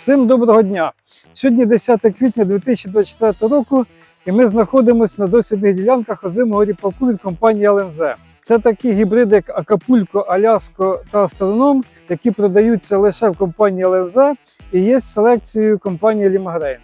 Всім доброго дня! Сьогодні 10 квітня 2024 року, і ми знаходимося на досвідних ділянках озимого ріпаку від компанії ЛНЗ. Це такі гібриди, як Акапулько, Аляско та Астроном, які продаються лише в компанії ЛНЗ і є селекцією компанії Лімагрейн.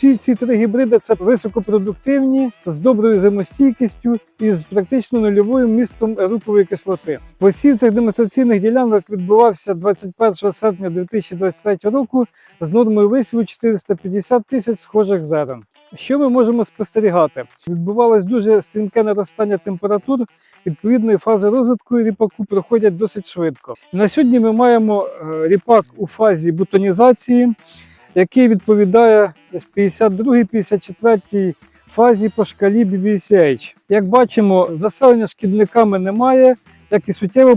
Всі ці три гібриди це високопродуктивні, з доброю зимостійкістю і з практично нульовим містом ерупової кислоти. Посів цих демонстраційних ділянок відбувався 21 серпня 2023 року з нормою висіву 450 тисяч схожих зерен. Що ми можемо спостерігати? Відбувалось дуже стрімке наростання температур. Відповідної фази розвитку ріпаку проходять досить швидко. На сьогодні ми маємо е, ріпак у фазі бутонізації який відповідає 52-54 фазі по шкалі BBCH. Як бачимо, заселення шкідниками немає, як і суттєве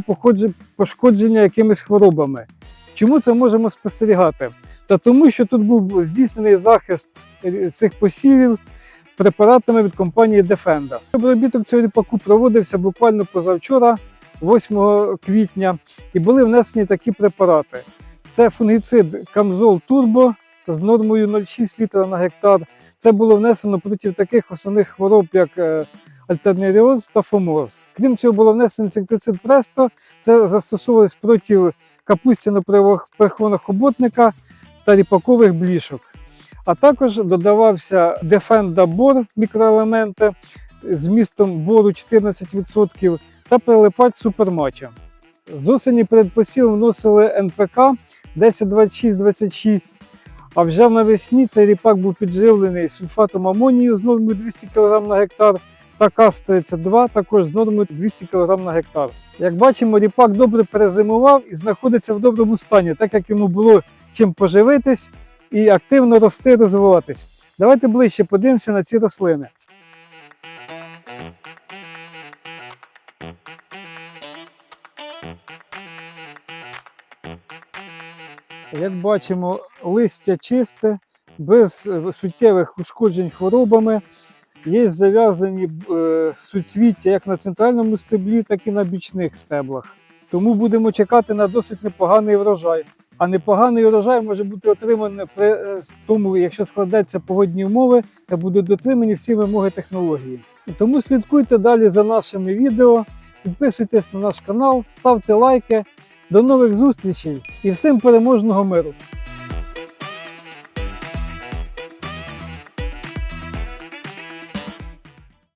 пошкодження якимись хворобами. Чому це можемо спостерігати? Та тому, що тут був здійснений захист е, цих посівів препаратами від компанії Defender. Обробіток цього ріпаку проводився буквально позавчора, 8 квітня, і були внесені такі препарати. Це фунгіцид Камзол Турбо з нормою 0,6 літра на гектар. Це було внесено проти таких основних хвороб, як е, альтернеріоз та фомоз. Крім цього, було внесено інсектицид Престо. Це застосовувалось проти капустяно хоботника та ріпакових блішок. А також додавався Defenda Бор мікроелементи з вмістом бору 14% та прилипач супермача. З осені перед посівом вносили НПК 1026-26, а вже навесні цей ріпак був підживлений сульфатом амонію з нормою 200 кг на гектар та КАС-32 також з нормою 200 кг на гектар. Як бачимо, ріпак добре перезимував і знаходиться в доброму стані, так як йому було чим поживитись і активно рости, розвиватись. Давайте ближче подивимося на ці рослини. Як бачимо, листя чисте, без е, суттєвих ушкоджень хворобами. Є зав'язані е, суцвіття як на центральному стеблі, так і на бічних стеблах. Тому будемо чекати на досить непоганий врожай. А непоганий врожай може бути отриманий при е, тому, якщо складаються погодні умови та будуть дотримані всі вимоги технології. Тому слідкуйте далі за нашими відео, підписуйтесь на наш канал, ставте лайки. До нових зустрічей і всім переможного миру!